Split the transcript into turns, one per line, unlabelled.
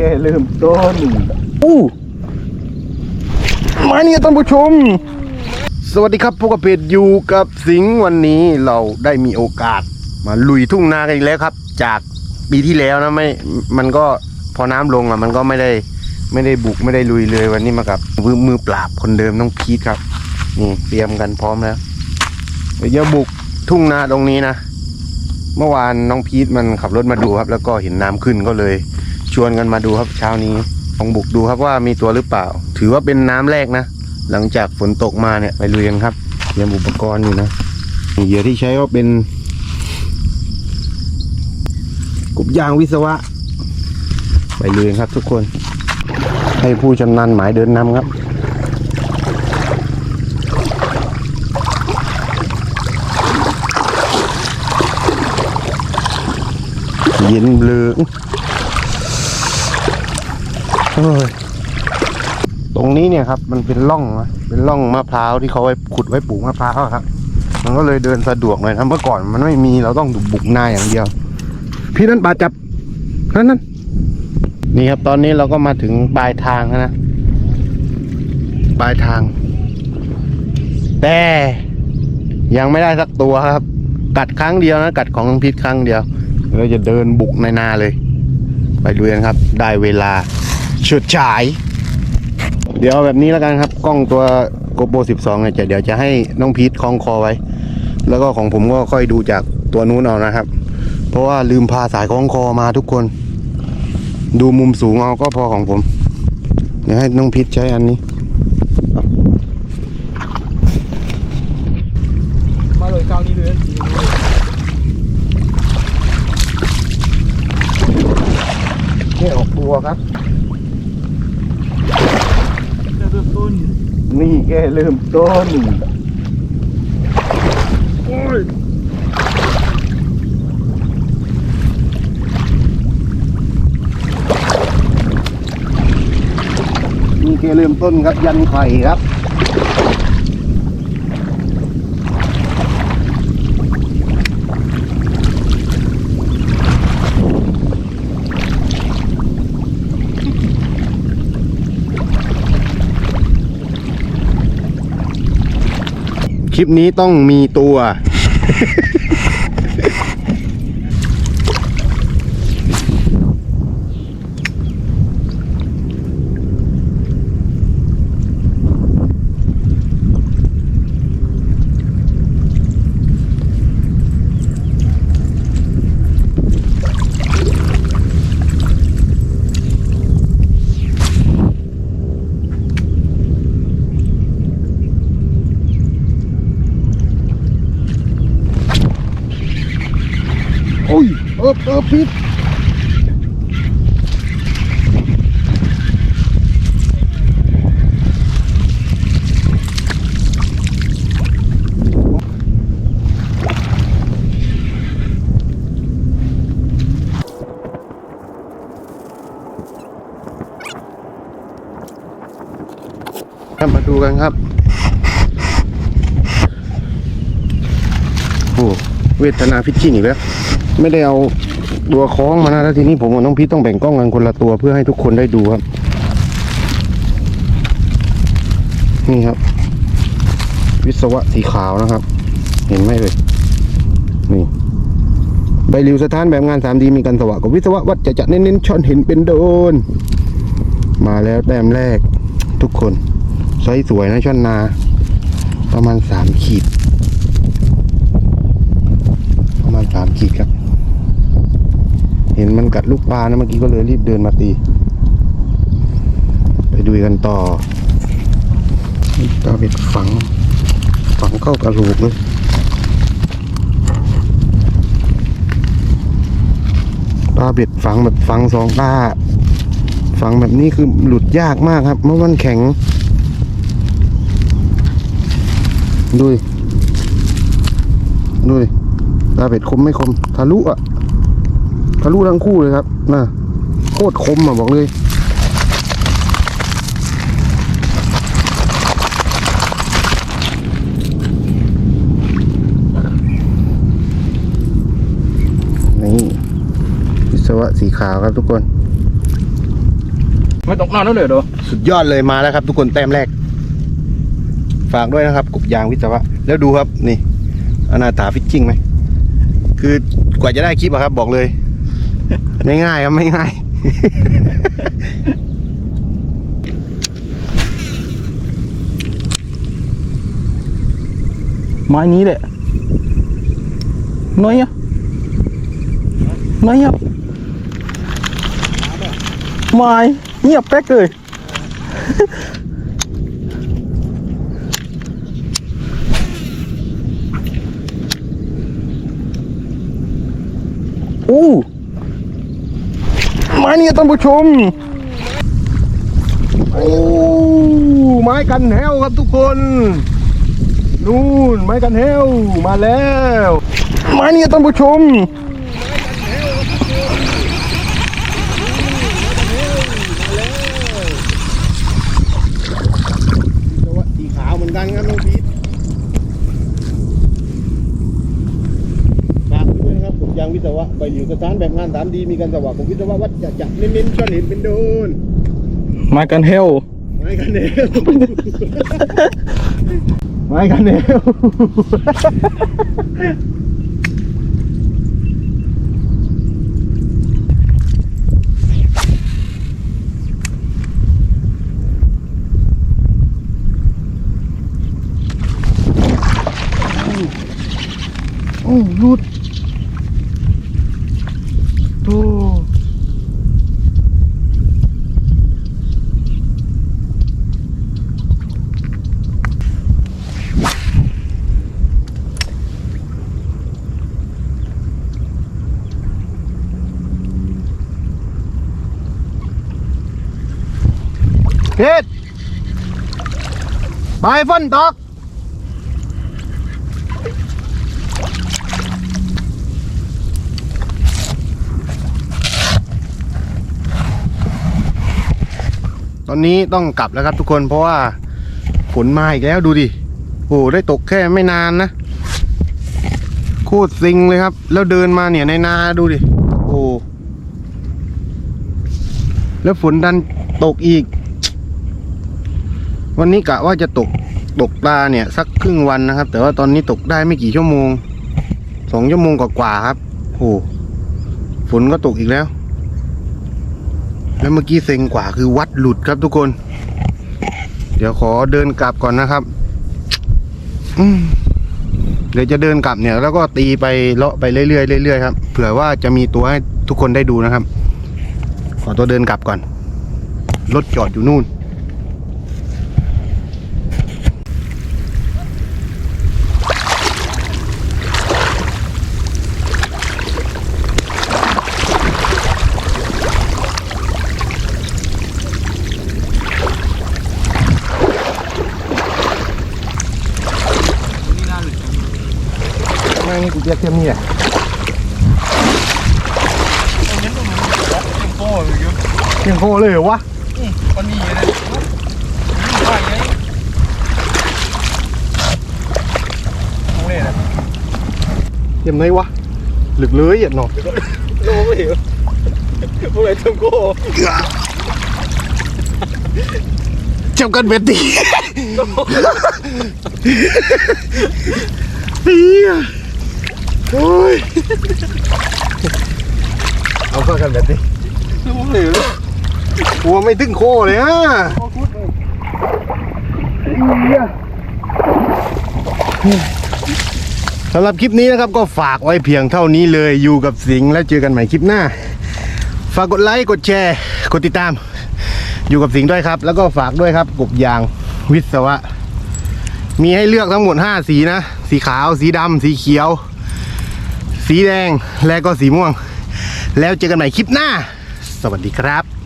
แกลืมต้นอู้มาเนี่ยท่านผู้ชม สวัสดีครับพวกบเพจอยู่กับสิงห์วันนี้เราได้มีโอกาส มาลุยทุ่งนากันอีกแล้วครับ จากปีที่แล้วนะไม่มันก็พอน้ำลงอะ มันก็ไม่ได้ไม่ได้บุกไม่ได้ลุยเลยวันนี้มากับมือมือปราบคนเดิมน้องพีทครับนี่เตรียมกันพร้อมแล้วเดี๋ยวจะบุกทุ่งนาตรงนี้นะเมื่อวานน้องพีทมันขับรถมาดูครับ แล้วก็เห็นน้ำขึ้นก็เลย ชวนกันมาดูครับเช้านี้ลองบุกดูครับว่ามีตัวหรือเปล่า ถือว่าเป็นน้ำแรกนะ หลังจากฝนตกมาเนี่ยไปลุยกันครับเตรียมอุปกรณ์อยู่นะเหยื่อที่ใช้ก็เป็นกบยางวิศวะ ไปลุยครับทุกคน ให้ผู้ชำนาญหมายเดินนำครับเย็นเบลอโอ้ย ตรงนี้เนี่ยครับมันเป็นร่องนะเป็นร่องมะพร้าวที่เขาไว้ขุดไว้ปลูกมะพร้าวครับ มันก็เลยเดินสะดวกหน่อยนะเมื่อก่อนมันไม่มีเราต้องบุกนาอย่างเดียว พี่นั่นปลาจับนั่นนั่นนี่ครับตอนนี้เราก็มาถึงปลายทางแล้วนะปลายทาง แต่ยังไม่ได้สักตัวครับ กัดครั้งเดียวนะกัดของน้องพิษครั้งเดียวเราจะเดินบุกในนาเลย ไปดูกันครับ ได้เวลา ฉุดฉาย เดี๋ยวเอาแบบนี้แล้วกันครับ กล้องตัวโกโปร12เนี่ยจะเดี๋ยวจะให้น้องพีทคล้องคอไว้ แล้วก็ของผมก็ค่อยดูจากตัวนู้นเอานะครับ เพราะว่าลืมพาสายคล้องคอมาทุกคน ดูมุมสูงเอาก็พอของผม เดี๋ยวให้น้องพีทใช้อันนี้
มาเลยเก้านี้เลย
แค่ออกตัวครับ
เริ่มต้น
นี่แกเริ่มต้น
โอ้ย
นี่แกเริ่มต้นครับยันไข่ครับ ลิปนี้ต้องมีตัว โอ้ยเออเออพิษครับมาดูกันครับ โอ้เวทนาฟิชชิ่งอีกแล้ว ไม่ได้เอาตัวคล้องมานะแล้วทีนี้ผมกับน้องพีทต้องแบ่งกล้องกันคนละตัวเพื่อให้ทุกคนได้ดูครับ นี่ครับ วิศวะสีขาวนะครับ เห็นไหมเลยนี่ใบริวสถานแบบงาน 3D มีกันสว่างกับวิศวะวัดจะจะเน้นๆช่อนเห็นเป็นโดน มาแล้วแต้มแรก ทุกคนไซส์สวยนะช่อนนา ประมาณสามขีด ประมาณสามขีดครับ เห็นมัน กัดลูกปลานะเมื่อกี้ก็เลยรีบเดินมาตี ไปดูกันต่อปลาเบ็ดฝัง ฝังเข้ากระโหลกเลยปลาเบ็ดฝังแบบฝังสองตาฝังแบบนี้คือหลุดยากมากครับเพราะมันแข็งดูดูดิตาเป็ดคมไม่คมทะลุอะ ทะลุทั้งคู่เลยครับน่ะโคตรคมอะบอกเลยนี่วิศวะสีขาวครับทุกคน
ไม่ตกนอนแล้วเลยเด้อ
สุดยอดเลยมาแล้วครับ ทุกคนแต้มแรก ฝากด้วยนะครับกบยางวิศวะ แล้วดูครับนี่อนาถาฟิชชิ่งไหมคือกว่าจะได้คลิปอะครับ บอกเลย ไม่ง่ายครับไม่ง่าย
ไม้นี้แหละ น้อยอะน้อยอะไม้เงียบแป๊กเลยอู้ ไม้เนี่ยท่านผู้ชม
โอ้ไม้กันแหวครับทุกคนนู่นไม้กันแหวมาแล้ว
ไม้เนี่ยท่านผู้ชม
แต่ว่าสีขาวเหมือนกันครับน้องพีทฝากด้วยนะครับผมยาง วิศวะไปอยู่สถานแบบงานสามดีมีการสว่างของวิศวะวัดจะจัดเน้นๆจนเห็นเป็นโดน
ไม้กันเฮล
ไม้กันแนวไม้กันแนวโอ้หลุดโธ่ เพชรไปฝนตกตอนนี้ต้องกลับแล้วครับทุกคนเพราะว่าฝนมาอีกแล้วดูดิโอ้ได้ตกแค่ไม่นานนะโคตรซิงเลยครับ แล้วเดินมาเนี่ยในนาดูดิโอ้แล้วฝนดันตกอีก วันนี้กะว่าจะตกตกปลาเนี่ยสักครึ่งวันนะครับ แต่ว่าตอนนี้ตกได้ไม่กี่ชั่วโมงสองชั่วโมงกว่าๆครับโอ้ฝนก็ตกอีกแล้ว แล้วเมื่อกี้เซ็งกว่าคือวัดหลุดครับทุกคน เดี๋ยวขอเดินกลับก่อนนะครับเดี๋ยวจะเดินกลับเนี่ย แล้วก็ตีไปเลาะไปเรื่อยๆเรื่อยๆครับเผื่อว่าจะมีตัวให้ทุกคนได้ดูนะครับ ขอตัวเดินกลับก่อนรถจอดอยู่นู่น
น่าหลุด
ไม่นี่กูเรียกเทียมนี่แหละ
เน้นตรงนี้เต็มโป้เลยเยอะ
เทียมโคเลยเหรอวะ
คนนี้เลยว่าไงต้องเล่นนะ
เทียมไหนวะหลึกเลยอะเนาะ
โลไม่เห็นพวกอะไรเต็มโก้
จับกันเบ็ดดีเฮีย เอาเข้ากันเบ็ดดิ
โลไม่เห็น
กลัวไม่ถึงโคเลยอะสำหรับคลิปนี้นะครับก็ฝากไว้เพียงเท่านี้เลยอยู่กับสิงห์แล้วเจอกันใหม่คลิปหน้า ฝากกดไลค์กดแชร์ กดติดตาม อยู่กับสิงห์ด้วยครับ แล้วก็ฝากด้วยครับกบยางวิศวะ มีให้เลือกทั้งหมด 5 สีนะ สีขาวสีดำสีเขียว สีแดงและก็สีม่วง แล้วเจอกันใหม่คลิปหน้า สวัสดีครับ